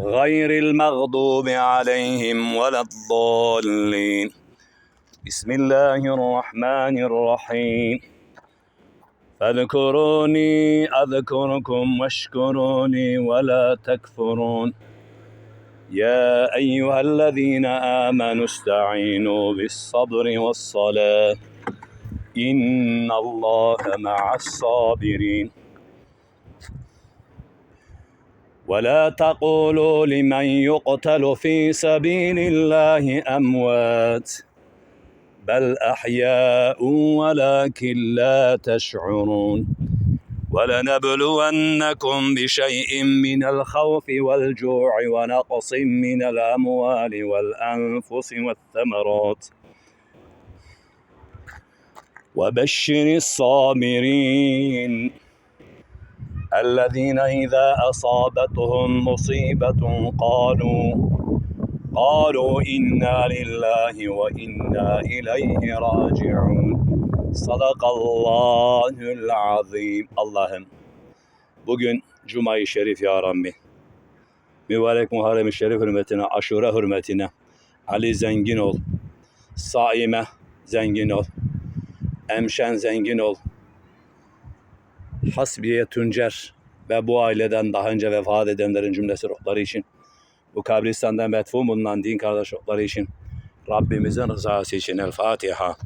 غير المغضوب عليهم ولا الضالين. بسم الله الرحمن الرحيم. فاذكروني أذكركم واشكروني ولا تكفرون. يا أيها الذين آمنوا استعينوا بالصبر والصلاة. إن الله مع الصابرين. ولا تقولوا لمن يقتل في سبيل الله أموات بل أحياء ولكن لا تشعرون. ولنبلونكم بشيء من الخوف والجوع ونقص من الأموال والأنفس والثمرات. وبشر الصابرين. الذين إذا أصابتهم مصيبة قالوا قالوا إنا لله وإنا إليه راجعون Sadakallahül azim. Allah'ım bugün Cuma-i Şerif ya Rabbi. Mübarek Muharrem-i Şerif hürmetine, aşure hürmetine Ali zengin ol. Saime zengin ol. Emşen zengin ol. Hasbiye Tuncer ve bu aileden daha önce vefat edenlerin cümlesi ruhları için bu kabristandan metfun bulunan din kardeş ruhları için Rabbimizin rızası için El Fatiha.